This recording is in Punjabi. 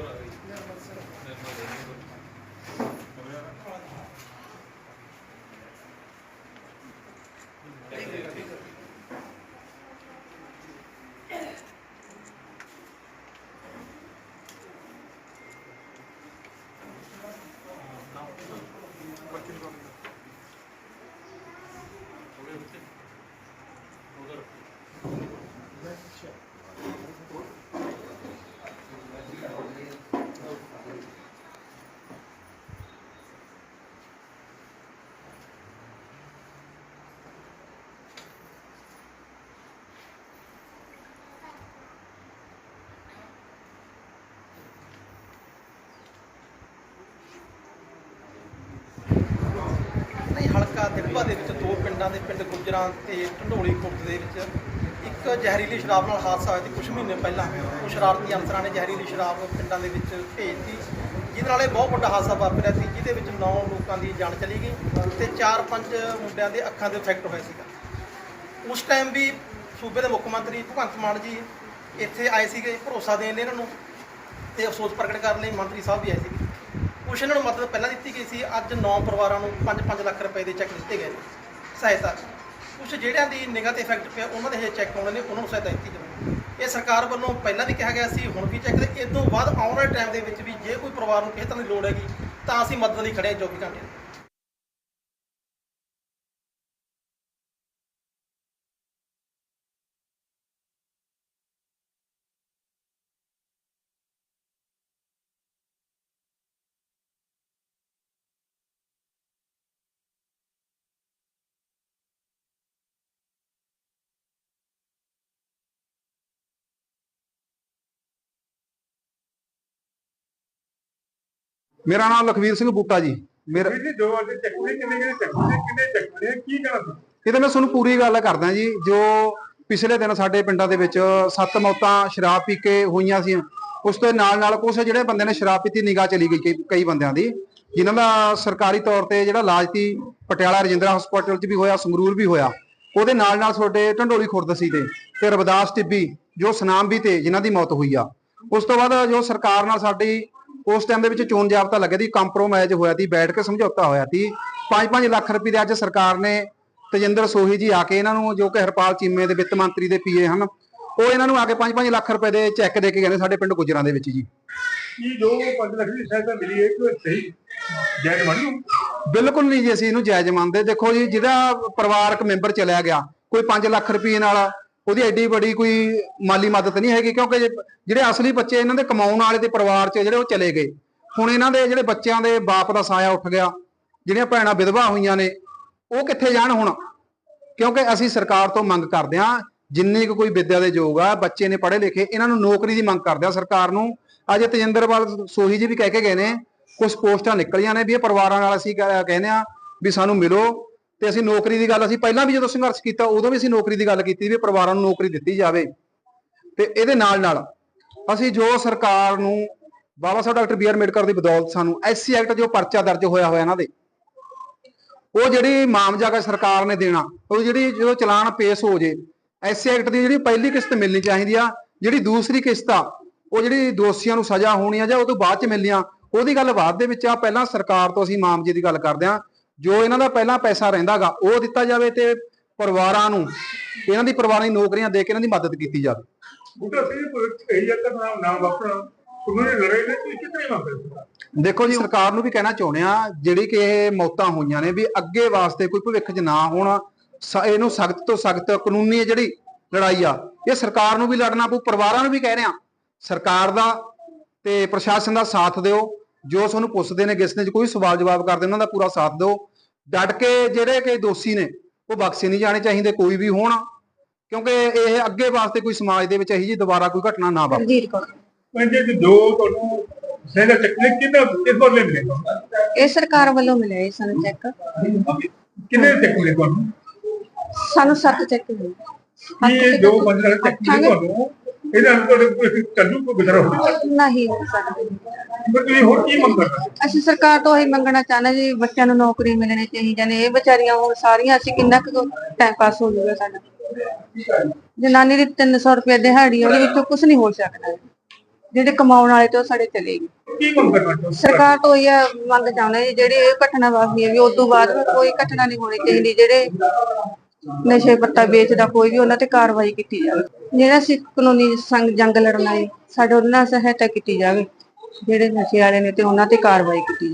ನಿರ್ಮಲ ਨਹੀਂ, ਹਲਕਾ ਦਿੜਬਾ ਦੇ ਵਿੱਚ ਦੋ ਪਿੰਡਾਂ ਦੇ ਪਿੰਡ ਗੁੱਜਰਾਂ ਤੇ ਢੰਡੋਲੀ ਖੁਰਦ ਦੇ ਵਿੱਚ ਇੱਕ ਜ਼ਹਿਰੀਲੀ ਸ਼ਰਾਬ ਨਾਲ ਹਾਦਸਾ ਹੋਇਆ ਸੀ ਕੁਝ ਮਹੀਨੇ ਪਹਿਲਾਂ। ਉਹ ਸ਼ਰਾਰਤੀ ਅਨਸਰਾਂ ਨੇ ਜ਼ਹਿਰੀਲੀ ਸ਼ਰਾਬ ਪਿੰਡਾਂ ਦੇ ਵਿੱਚ ਭੇਜਤੀ, ਜਿਹਦੇ ਨਾਲ ਇਹ ਬਹੁਤ ਵੱਡਾ ਹਾਦਸਾ ਵਾਪਰਿਆ ਸੀ, ਜਿਹਦੇ ਵਿੱਚ 9 ਲੋਕਾਂ ਦੀ ਜਾਨ ਚਲੀ ਗਈ ਤੇ 4-5 ਮੁੰਡਿਆਂ ਦੇ ਅੱਖਾਂ ਦੇ ਇਫੈਕਟ ਹੋਇਆ ਸੀਗਾ। ਉਸ ਟਾਈਮ ਵੀ ਸੂਬੇ ਦੇ ਮੁੱਖ ਮੰਤਰੀ ਭਗਵੰਤ ਮਾਨ ਜੀ ਇੱਥੇ ਆਏ ਸੀਗੇ, ਭਰੋਸਾ ਦੇਣ ਲਈ ਇਹਨਾਂ ਨੂੰ ਤੇ ਅਫਸੋਸ ਪ੍ਰਗਟ ਕਰਨ ਲਈ ਮੰਤਰੀ ਸਾਹਿਬ ਵੀ ਆਏ ਸੀਗੇ। ਕੁਛ ਇਹਨਾਂ ਨੂੰ ਮਦਦ ਪਹਿਲਾਂ ਦਿੱਤੀ ਗਈ ਸੀ, ਅੱਜ 9 ਪਰਿਵਾਰਾਂ ਨੂੰ 5-5 ਲੱਖ ਰੁਪਏ ਦੇ ਚੈੱਕ ਦਿੱਤੇ ਗਏ ਨੇ। ਸਹਾਇਤਾ। ਕੁਛ ਜਿਹੜਿਆਂ ਦੀ ਨਿਗਾਹ ਤੇ ਇਫੈਕਟ ਪਿਆ, ਉਹਨਾਂ ਦੇ ਇਹ ਚੈੱਕ ਆਉਣੇ ਨੇ, ਉਹਨਾਂ ਨੂੰ ਸਹਾਇਤਾ ਦਿੱਤੀ ਜਾਵੇ। ਇਹ ਸਰਕਾਰ ਵੱਲੋਂ ਪਹਿਲਾਂ ਵੀ ਕਿਹਾ ਗਿਆ ਸੀ, ਹੁਣ ਵੀ ਚੈੱਕ ਤੇ ਇਸ ਤੋਂ ਬਾਅਦ ਆਉਣ ਵਾਲੇ ਟਾਈਮ ਦੇ ਵਿੱਚ ਵੀ ਜੇ ਕੋਈ ਪਰਿਵਾਰ ਨੂੰ ਕਿਸੇ ਤਰ੍ਹਾਂ ਦੀ ਲੋੜ ਹੈਗੀ, ਤਾਂ ਅਸੀਂ ਮਦਦ ਲਈ ਖੜੇ ਹਾਂ 24 ਘੰਟੇ। ਮੇਰਾ ਨਾਮ ਲਖਵੀਰ ਸਿੰਘ ਬੂਟਾ ਜੀ। ਮੇਰਾ ਜੀ ਜੋ ਅੱਜ ਚੱਕਰੇ ਕਿੰਨੇ ਕਿੰਨੇ ਚੱਕਰੇ ਕਿੰਨੇ ਚੱਕਰੇ ਕੀ ਤੁਸੀਂ? ਇਹ ਤਾਂ ਮੈਂ ਤੁਹਾਨੂੰ ਪੂਰੀ ਗੱਲ ਕਰਦਾ ਜੀ ਜੋ ਪਿਛਲੇ ਦਿਨ ਸਾਡੇ ਪਿੰਡਾਂ ਦੇ ਵਿੱਚ ਸੱਤ ਮੌਤਾਂ ਸ਼ਰਾਬ ਪੀ ਕੇ ਹੋਈਆਂ ਸੀ। ਉਸ ਤੋਂ ਨਾਲ ਨਾਲ ਕੁਝ ਜਿਹੜੇ ਬੰਦੇ ਨੇ ਸ਼ਰਾਬ ਪੀਤੀ ਨਿਗਾਹ ਚਲੀ ਗਈ ਕਈ- ਬੰਦਿਆਂ ਦੀ। ਜਿਨ੍ਹਾਂ ਦਾ ਸਰਕਾਰੀ ਤੌਰ ਤੇ ਜਿਹੜਾ ਇਲਾਜ ਸੀ ਪਟਿਆਲਾ ਰਜਿੰਦਰਾ ਹਸਪਤਾਲ 'ਚ ਵੀ ਹੋਇਆ ਸੰਗਰੂਰ ਵੀ ਹੋਇਆ ਉਹਦੇ ਨਾਲ ਨਾਲ ਤੁਹਾਡੇ ਢੰਡੋਲੀ ਖੁਰਦ ਸੀ ਤੇ ਤੇ ਰਵਿਦਾਸ ਟਿੱਬੀ ਜੋ ਸਨਾਮ ਵੀ ਤੇ ਜਿਨ੍ਹਾਂ ਦੀ ਮੌਤ ਹੋਈ ਆ। ਉਸ ਤੋਂ ਬਾਅਦ ਜੋ ਸਰਕਾਰ ਨਾਲ ਸਾਡੀ ਉਸ ਟਾਈਮ ਦੇ ਵਿੱਚ ਚੋਣ ਜਾਬਤਾ ਲੱਗਿਆ ਸੀ ਕੰਪਰੋਮਾਈਜ਼ ਹੋਇਆ ਸੀ ਬੈਠ ਕੇ ਸਮਝੌਤਾ ਹੋਇਆ ਸੀ। 5-5 ਲੱਖ ਰੁਪਏ ਦੇ ਅੱਜ ਸਰਕਾਰ ਨੇ ਤਜਿੰਦਰ ਸੋਹੀ ਜੀ ਆ ਕੇ ਇਹਨਾਂ ਨੂੰ ਜੋ ਕਿ ਹਰਪਾਲ ਚੀਮੇ ਦੇ ਵਿੱਤ ਮੰਤਰੀ ਦੇ ਪੀਏ ਹਨ ਉਹ ਇਹਨਾਂ ਨੂੰ ਆ ਕੇ 5-5 ਲੱਖ ਰੁਪਏ ਦੇ ਚੈੱਕ ਦੇ ਕੇ ਗਏ ਨੇ ਸਾਡੇ ਪਿੰਡ ਗੁਜਰਾਂ ਦੇ ਵਿੱਚ ਜੀ। ਕੀ ਜੋ 5 ਲੱਖ ਦੀ ਸਹਾਇਤਾ ਮਿਲੀ ਹੈ ਕਿ ਸਹੀ ਜੈਨ ਬਣੀ ਬਿਲਕੁਲ ਨਹੀਂ ਜੀ ਅਸੀਂ ਇਹਨੂੰ ਜਾਇਜ਼ ਮੰਨਦੇ। ਦੇਖੋ ਜੀ ਜਿਹਦਾ ਪਰਿਵਾਰਕ ਮੈਂਬਰ ਚਲਿਆ ਗਿਆ ਕੋਈ 5 ਲੱਖ ਰੁਪਏ ਨਾਲ ਉਹਦੀ ਐਡੀ ਬੜੀ ਕੋਈ ਮਾਲੀ ਮਦਦ ਨਹੀਂ ਹੈਗੀ, ਕਿਉਂਕਿ ਜਿਹੜੇ ਅਸਲੀ ਬੱਚੇ ਇਹਨਾਂ ਦੇ ਕਮਾਉਣ ਵਾਲੇ ਦੇ ਪਰਿਵਾਰ 'ਚ ਜਿਹੜੇ ਉਹ ਚਲੇ ਗਏ। ਹੁਣ ਇਹਨਾਂ ਦੇ ਜਿਹੜੇ ਬੱਚਿਆਂ ਦੇ ਬਾਪ ਦਾ ਸਾਇਆ ਉੱਠ ਗਿਆ, ਜਿਹੜੀਆਂ ਭੈਣਾਂ ਵਿਧਵਾ ਹੋਈਆਂ ਨੇ, ਉਹ ਕਿੱਥੇ ਜਾਣ ਹੁਣ? ਕਿਉਂਕਿ ਅਸੀਂ ਸਰਕਾਰ ਤੋਂ ਮੰਗ ਕਰਦੇ ਹਾਂ, ਜਿੰਨੀ ਕੁ ਕੋਈ ਵਿਦਿਆ ਦੇ ਯੋਗ ਆ, ਬੱਚੇ ਨੇ ਪੜ੍ਹੇ ਲਿਖੇ, ਇਹਨਾਂ ਨੂੰ ਨੌਕਰੀ ਦੀ ਮੰਗ ਕਰਦੇ ਆ ਸਰਕਾਰ ਨੂੰ। ਅੱਜ ਤੇਜਿੰਦਰਵਾਲ ਸੋਹੀ ਜੀ ਵੀ ਕਹਿ ਕੇ ਗਏ ਨੇ ਕੁਝ ਪੋਸਟਾਂ ਨਿਕਲੀਆਂ ਨੇ ਵੀ ਇਹ ਪਰਿਵਾਰਾਂ ਨਾਲ ਅਸੀਂ ਕਹਿੰਦੇ ਆ ਵੀ ਸਾਨੂੰ ਮਿਲੋ। ਤੇ ਅਸੀਂ ਨੌਕਰੀ ਦੀ ਗੱਲ, ਅਸੀਂ ਪਹਿਲਾਂ ਵੀ ਜਦੋਂ ਸੰਘਰਸ਼ ਕੀਤਾ, ਉਦੋਂ ਵੀ ਅਸੀਂ ਨੌਕਰੀ ਦੀ ਗੱਲ ਕੀਤੀ ਵੀ ਪਰਿਵਾਰਾਂ ਨੂੰ ਨੌਕਰੀ ਦਿੱਤੀ ਜਾਵੇ। ਤੇ ਇਹਦੇ ਨਾਲ ਨਾਲ ਅਸੀਂ ਜੋ ਸਰਕਾਰ ਨੂੰ, Baba Sahib doctor B R Ambedkar ਦੀ ਬਦੌਲਤ ਸਾਨੂੰ ਐਸਸੀ ਐਕਟ ਜੋ ਪਰਚਾ ਦਰਜ ਹੋਇਆ ਹੋਇਆ ਇਹਨਾਂ ਦੇ, ਉਹ ਜਿਹੜੀ ਮਾਮਜਾ ਸਰਕਾਰ ਨੇ ਦੇਣਾ, ਉਹ ਜਿਹੜੀ ਜਦੋਂ ਚਲਾਨ ਪੇਸ਼ ਹੋ ਜੇ, ਐਸਸੀ ਐਕਟ ਦੀ ਜਿਹੜੀ ਪਹਿਲੀ ਕਿਸ਼ਤ ਮਿਲਣੀ ਚਾਹੀਦੀ ਆ, ਜਿਹੜੀ ਦੂਸਰੀ ਕਿਸ਼ਤ ਆ, ਉਹ ਜਿਹੜੀ ਦੋਸ਼ੀਆਂ ਨੂੰ ਸਜ਼ਾ ਹੋਣੀ ਆ ਜਾਂ ਉਹ ਤੋਂ ਬਾਅਦ ਚ ਮਿਲਣੀਆਂ, ਉਹਦੀ ਗੱਲ ਬਾਅਦ ਦੇ ਵਿੱਚ ਆ, ਪਹਿਲਾਂ ਸਰਕਾਰ ਤੋਂ ਅਸੀਂ ਮਾਮਜੇ ਦੀ ਗੱਲ ਕਰਦੇ ਆ ਜੋ ਇਹਨਾਂ ਦਾ ਪਹਿਲਾਂ ਪੈਸਾ ਰਹਿੰਦਾਗਾ ਉਹ ਦਿੱਤਾ ਜਾਵੇ ਤੇ ਪਰਿਵਾਰਾਂ ਨੂੰ ਇਹਨਾਂ ਦੀ ਪਰਿਵਾਰਾਂ ਦੀ ਨੌਕਰੀਆਂ ਦੇ ਕੇ ਇਹਨਾਂ ਦੀ ਮਦਦ ਕੀਤੀ ਜਾਵੇ। ਬੁੱਢਾ ਸਿੰਘ ਪੁਲਿਸ ਇਹ ਜੱਕਰ ਨਾਮ ਨਾਮ ਵਾਪਰਨਾ। ਉਹਨਾਂ ਨੇ ਲੜੇ ਨੇ ਤੁਸੀਂ ਕਿਤਨੇ ਵਾਪਰੇ ਦੇਖੋ ਜੀ ਸਰਕਾਰ ਨੂੰ ਵੀ ਕਹਿਣਾ ਚਾਹੁੰਦੇ ਆ ਜਿਹੜੀ ਕਿ ਇਹ ਮੌਤਾਂ ਹੋਈਆਂ ਨੇ ਵੀ ਅੱਗੇ ਵਾਸਤੇ ਕੋਈ ਭਵਿੱਖ 'ਚ ਨਾ ਹੋਣ ਇਹਨੂੰ ਸਖਤ ਤੋਂ ਸਖਤ ਕਾਨੂੰਨੀ ਜਿਹੜੀ ਲੜਾਈ ਆ ਇਹ ਸਰਕਾਰ ਨੂੰ ਵੀ ਲੜਨਾ ਪਊ ਪਰਿਵਾਰਾਂ ਨੂੰ ਵੀ ਕਹਿ ਰਹੇ। ਆ ਸਰਕਾਰ ਦਾ ਤੇ ਪ੍ਰਸ਼ਾਸਨ ਦਾ ਸਾਥ ਦਿਓ। ਜੋ ਤੁਹਾਨੂੰ ਪੁੱਛਦੇ ਨੇ ਕਿਸ ਨੇ ਕੋਈ ਸਵਾਲ ਜਵਾਬ ਕਰਦੇ ਉਹਨਾਂ ਦਾ ਪੂਰਾ ਸਾਥ ਦਿਓ। ਡਟ ਕੇ ਜਿਹੜੇ ਕਿ ਦੋਸ਼ੀ ਨੇ ਉਹ ਬਖਸ਼ੇ ਨਹੀਂ ਜਾਣੇ ਚਾਹੀਦੇ ਕੋਈ ਵੀ ਹੋਣ। ਕਿਉਂਕਿ ਇਹ ਅੱਗੇ ਵਾਸਤੇ ਕੋਈ ਸਮਾਜ ਦੇ ਵਿੱਚ ਇਹੀ ਜੀ ਦੁਬਾਰਾ ਕੋਈ ਘਟਨਾ ਨਾ ਵਾਪਰੇ। ਹਰਜੀਤ ਕੌਰ। ਪੰਜੇ ਦੇ ਦੋ ਤੁਹਾਨੂੰ ਸਹਿਦਾ ਚੱਕਰੇ ਕਿੰਨਾ ਕਿਸ ਵਾਰ ਲੈ ਮਿਲੇ ਇਹ ਸਰਕਾਰ ਵੱਲੋਂ ਮਿਲਿਆ ਜੀ ਸਾਨੂੰ ਚੈੱਕ ਕਿੰਨੇ ਚੱਕਰੇ ਤੁਹਾਨੂੰ? ਸਾਨੂੰ ਸੱਤ ਚੈੱਕ ਮਿਲੇ। ਇਹ ਜੋ ਪੰਜ ਲੱਖ ਚੱਕਰੇ ਤੁਹਾਨੂੰ? ਇਹਦੇ ਤੁਹਾਡੇ ਕੋਈ ਚੱਲੂ ਕੋਈ ਗੁਜ਼ਰਾ ਹੋਵੇ ਨਹੀਂ ਹੋ ਸਕਦੇ ਤੁਸੀਂ ਹੋਰ ਕੀ ਮੰਗ ਕਰਦੇ? ਅਸੀਂ ਸਰਕਾਰ ਤੋਂ ਇਹ ਮੰਗਣਾ ਚਾਹੁੰਦੇ ਜੀ ਬੱਚਿਆਂ ਨੂੰ ਨੌਕਰੀ ਮਿਲਣੀ ਚਾਹੀਦੀ ਨੇ ਇਹ ਵਿਚਾਰੀਆਂ ਹੁਣ ਸਾਰੀਆਂ ਅਸੀਂ ਕਿੰਨਾ ਕੁ ਟਾਈਮ ਪਾਸ ਹੋ ਜਾਊਗਾ ਸਾਡਾ। ਜਨਾਨੀ ਦੀ 300 ਰੁਪਏ ਦਿਹਾੜੀ ਉਹਦੇ ਵਿੱਚੋਂ ਕੁਝ ਨਹੀਂ ਹੋ ਸਕਦਾ। ਜਿਹੜੇ ਕਮਾਉਣ ਵਾਲੇ ਤੇ ਉਹ ਸਾਡੇ ਚਲੇ ਗਏ। ਕੀ ਮੰਗ ਕਰਨਾ ਸਰਕਾਰ ਤੋਂ ਇਹ ਮੰਗ ਚਾਹੁੰਦੇ ਜੀ ਜਿਹੜੀ ਇਹ ਘਟਨਾ ਵਾਪਰੀ ਹੈ ਵੀ ਉਸ ਤੋਂ ਬਾਅਦ ਕੋਈ ਘਟਨਾ ਨਹੀਂ ਹੋਣੀ ਚਾਹੀਦੀ। ਜਿਹੜੇ ਨਸ਼ੇ ਪੱਤਾ ਵੇਚਦਾ, ਕੋਈ ਵੀ ਉਹਨਾਂ ਤੇ ਕਾਰਵਾਈ ਕੀਤੀ ਜਾਵੇ। ਜਿਹੜਾ ਸਿੱਖ ਕਾਨੂੰਨੀ ਸੰਗ, ਜੰਗ ਲੜਨਾ ਹੈ ਸਾਡੇ ਉਹਨਾਂ ਨਾਲ ਸਹਾਇਤਾ ਕੀਤੀ ਜਾਵੇ। ਜਿਹੜੇ ਨਸ਼ੇ ਵਾਲੇ ਨੇ ਤੇ ਉਹਨਾਂ ਤੇ ਕਾਰਵਾਈ ਕੀਤੀ ਜਾਵੇ।